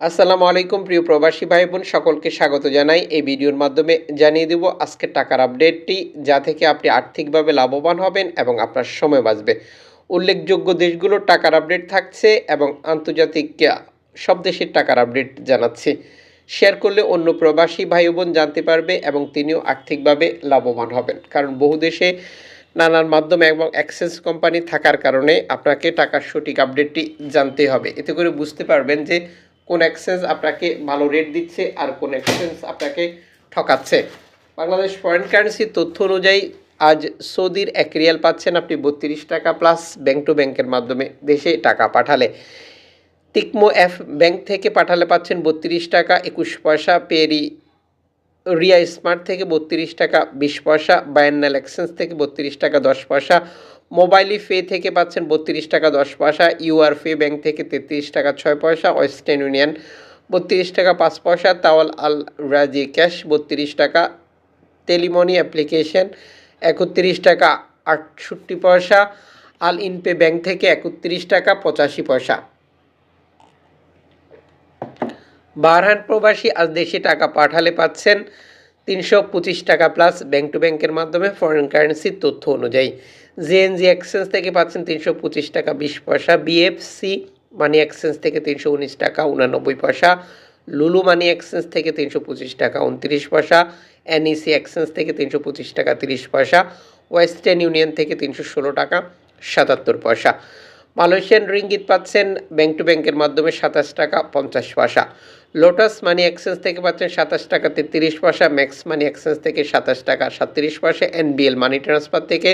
আসসালামু আলাইকুম, প্রিয় প্রবাসী ভাই বোন সকলকে স্বাগত জানাই। এই ভিডিওর মাধ্যমে জানিয়ে দেব আজকের টাকার আপডেটটি, যা থেকে আপনি আর্থিকভাবে লাভবান হবেন এবং আপনার সময় বাঁচবে। উল্লেখযোগ্য দেশগুলোর টাকার আপডেট থাকছে এবং আন্তর্জাতিক সব দেশের টাকার আপডেট জানাচ্ছি। শেয়ার করলে অন্য প্রবাসী ভাই বোন জানতে পারবে এবং তিনিও আর্থিকভাবে লাভবান হবেন। কারণ বহু দেশে নানান মাধ্যমে এবং অ্যাক্সেস কোম্পানি থাকার কারণে আপনাকে টাকার সঠিক আপডেটটি জানতে হবে। এতে করে বুঝতে পারবেন যে কোন এক্সচেঞ্জ আপনাকে ভালো রেট দিচ্ছে আর কোন এক্সচেঞ্জ আপনাকে ঠকাচ্ছে। বাংলাদেশ ফরেন কারেন্সির তথ্য অনুযায়ী আজ সৌদির এক রিয়াল পাচ্ছেন আপনি বত্রিশ টাকা প্লাস ব্যাংক টু ব্যাংকের মাধ্যমে দেশে টাকা পাঠালে। তিকমো এফ ব্যাংক থেকে পাঠালে পাচ্ছেন বত্রিশ টাকা একুশ পয়সা, পেরি রিয়া স্মার্ট থেকে বত্রিশ টাকা বিশ পয়সা, বায়ান্নাল এক্সচেঞ্জ থেকে বত্রিশ টাকা দশ পয়সা মোবাইলি ফে থেকে পাচ্ছেন বত্রিশ টাকা দশ পয়সা, ইউআর ফে ব্যাংক থেকে তেত্রিশ টাকা ছয় পয়সা, ওয়েস্টার্ন ইউনিয়ন বত্রিশ টাকা পাঁচ পয়সা, তাওয়াল আল রাজি ক্যাশ বত্রিশ টাকা, টেলিমনি অ্যাপ্লিকেশন একত্রিশ টাকা আটষট্টি পয়সা, আল ইনপে ব্যাংক থেকে একত্রিশ টাকা পঁচাশি পয়সা। বারহান প্রবাসী আজ দেশে টাকা পাঠালে পাচ্ছেন তিনশো পঁচিশ টাকা প্লাস ব্যাংক টু ব্যাংকের মাধ্যমে ফরেন কারেন্সির তথ্য অনুযায়ী। জেএনজি এক্সচেঞ্জ থেকে পাচ্ছেন তিনশো পঁচিশ টাকা বিশ পয়সা বিএফসি মানি এক্সচেঞ্জ থেকে তিনশো উনিশ টাকা উনানব্বই পয়সা লুলু মানি এক্সচেঞ্জ থেকে তিনশো পঁচিশ টাকা উনত্রিশ পয়সা এনইসি এক্সচেঞ্জ থেকে তিনশো পঁচিশ টাকা তিরিশ পয়সা ওয়েস্টার্ন ইউনিয়ন থেকে তিনশো ষোলো টাকা সাতাত্তর পয়সা। মালয়েশিয়ান রিঙ্গিত পাচ্ছেন ব্যাংক টু ব্যাংকের মাধ্যমে সাতাশ টাকা পঞ্চাশ পয়সা। লোটাস মানি এক্সচেঞ্জ থেকে পাচ্ছেন সাতাশ টাকা তেত্রিশ পয়সা ম্যাক্স মানি এক্সচেঞ্জ থেকে সাতাশ টাকা সাতত্রিশ পয়সা এন এনবিএল মানি ট্রান্সফার থেকে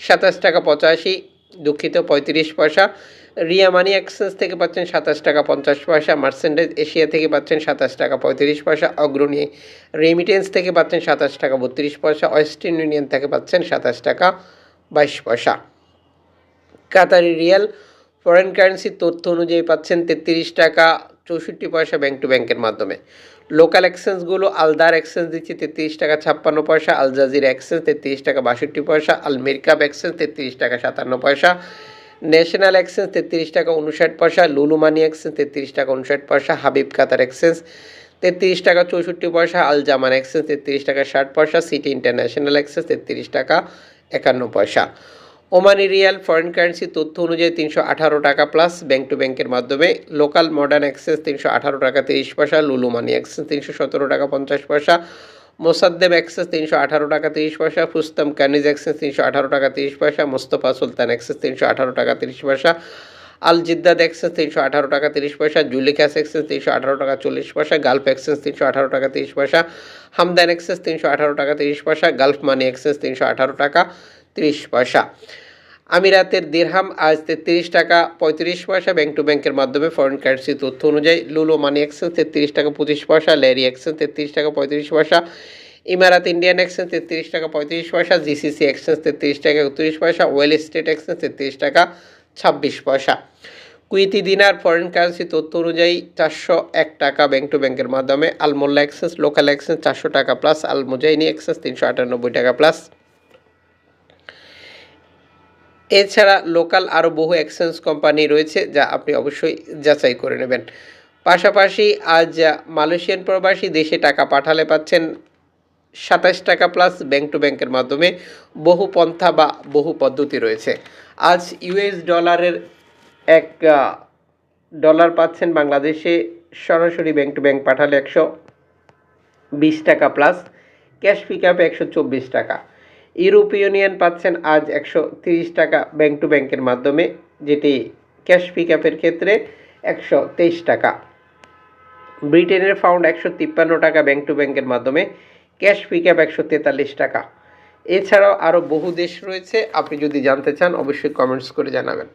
সাতাশ টাকা পঁচাশি, দুঃখিত পঁয়ত্রিশ পয়সা। রিয়া মানি এক্সচেঞ্জ থেকে পাচ্ছেন সাতাশ টাকা পঞ্চাশ পয়সা মার্সেন্ডেজ এশিয়া থেকে পাচ্ছেন সাতাশ টাকা পঁয়ত্রিশ পয়সা অগ্রণী রেমিটেন্স থেকে পাচ্ছেন সাতাশ টাকা বত্রিশ পয়সা ওয়েস্টার্ন ইউনিয়ন থেকে পাচ্ছেন সাতাশ টাকা বাইশ পয়সা। কাতারি রিয়াল ফরেন কারেন্সির তথ্য অনুযায়ী পাচ্ছেন তেত্রিশ টাকা চৌষট্টি পয়সা ব্যাংক টু ব্যাংকের মাধ্যমে। লোকাল এক্সচেঞ্জগুলো আলদার এক্সচেঞ্জ দিচ্ছে, তেত্রিশ টাকা ছাপ্পান্ন পয়সা আল জাজির এক্সচেঞ্জ তেত্রিশ টাকা বাষট্টি পয়সা আল মিরকাব এক্সচেঞ্জ তেত্রিশ টাকা সাতান্ন পয়সা ন্যাশনাল এক্সচেঞ্জ তেত্রিশ টাকা উনষাট পয়সা লুলু মানি এক্সচেঞ্জ তেত্রিশ টাকা উনষাট পয়সা হাবিব কাতার এক্সচেঞ্জ তেত্রিশ টাকা চৌষট্টি পয়সা আল জামান এক্সচেঞ্জ তেত্রিশ টাকা ষাট পয়সা সিটি ইন্টারন্যাশনাল এক্সচেঞ্জ তেত্রিশ টাকা একান্ন পয়সা। ওমানি রিয়াল ফরেন কারেন্সি তথ্য অনুযায়ী তিনশো আঠারো টাকা প্লাস ব্যাংক টু ব্যাংকের মাধ্যমে লোকাল মডার্ন এক্সচেঞ্জ তিনশো আঠারো টাকা তিরিশ পয়সা লুলু মানি এক্সচেঞ্জ তিনশো সতেরো টাকা পঞ্চাশ পয়সা মোসাদ্দেম এক্সচেঞ্জ তিনশো আঠারো টাকা তিরিশ পয়সা ফুস্তাম কানিজ এক্সচেঞ্জ তিনশো আঠারো টাকা তিরিশ পয়সা মোস্তফা সুলতান এক্সচেঞ্জ তিনশো আঠারো টাকা তিরিশ পয়সা আল জিদ্দাদ এক্সচেঞ্জ তিনশো আঠারো টাকা তিরিশ পয়সা জুলিকাস এক্সচেঞ্জ তিনশো আঠারো টাকা চল্লিশ পয়সা গালফ এক্সেস তিনশো আঠারো টাকা তিরিশ পয়সা হামদান এক্সচেঞ্জ তিনশো আঠারো টাকা তিরিশ পয়সা গালফ মানি এক্সচেঞ্জ তিনশো আঠারো টাকা তিরিশ পয়সা। আমিরাতের দিরহাম আজ তেত্রিশ টাকা পঁয়ত্রিশ পয়সা। ব্যাংক টু ব্যাংকের মাধ্যমে ফরেন কারেন্সি তথ্য অনুযায়ী লুলো মানি এক্সচেঞ্জ তেত্রিশ টাকা পঁচিশ পয়সা ল্যারি এক্সচেঞ্জ তেত্রিশ টাকা পঁয়ত্রিশ পয়সা, ইমারাত ইন্ডিয়ান এক্সচেঞ্জ তেত্রিশ টাকা পঁয়ত্রিশ পয়সা, জিসিসি এক্সচেঞ্জ তেত্রিশ টাকা একত্রিশ পয়সা, ওয়েল স্টেট এক্সচেঞ্জ তেত্রিশ টাকা ছাব্বিশ পয়সা। কুইতি দিনার ফরেন কারেন্সি তথ্য অনুযায়ী চারশো এক টাকা ব্যাংক টু ব্যাংকের মাধ্যমে, আলমোল্লা এক্সচেঞ্জ, লোকাল এক্সচেঞ্জ চারশো টাকা প্লাস আল মুজাইনি এক্সচেঞ্জ তিনশো আটানব্বই টাকা প্লাস এছাড়া লোকাল আরও বহু এক্সচেঞ্জ কোম্পানি রয়েছে যা আপনি অবশ্যই যাচাই করে নেবেন। পাশাপাশি আজ মালয়েশিয়ান প্রবাসী দেশে টাকা পাঠালে পাচ্ছেন সাতাশ টাকা প্লাস ব্যাংক টু ব্যাংকের মাধ্যমে বহু পন্থা বা বহু পদ্ধতি রয়েছে। আজ ইউএস ডলারের এক ডলার পাচ্ছেন বাংলাদেশে সরাসরি ব্যাংক টু ব্যাংক পাঠালে একশো বিশ টাকা প্লাস ক্যাশ পিক আপে একশো চব্বিশ টাকা। ইউরোপীয় ইউনিয়ন পাচ্ছেন আজ একশো টাকা ব্যাংক টু ব্যাংকের মাধ্যমে, যেটি ক্যাশ পিক আপের ক্ষেত্রে একশো তেইশ টাকা। ব্রিটেনের ফাউন্ড একশো তিপ্পান্ন টাকা ব্যাংক টু ব্যাংকের মাধ্যমে, ক্যাশ পিক আপ একশো তেতাল্লিশ টাকা। এছাড়াও আরও বহু দেশ রয়েছে, আপনি যদি জানতে চান, অবশ্যই কমেন্টস করে জানাবেন।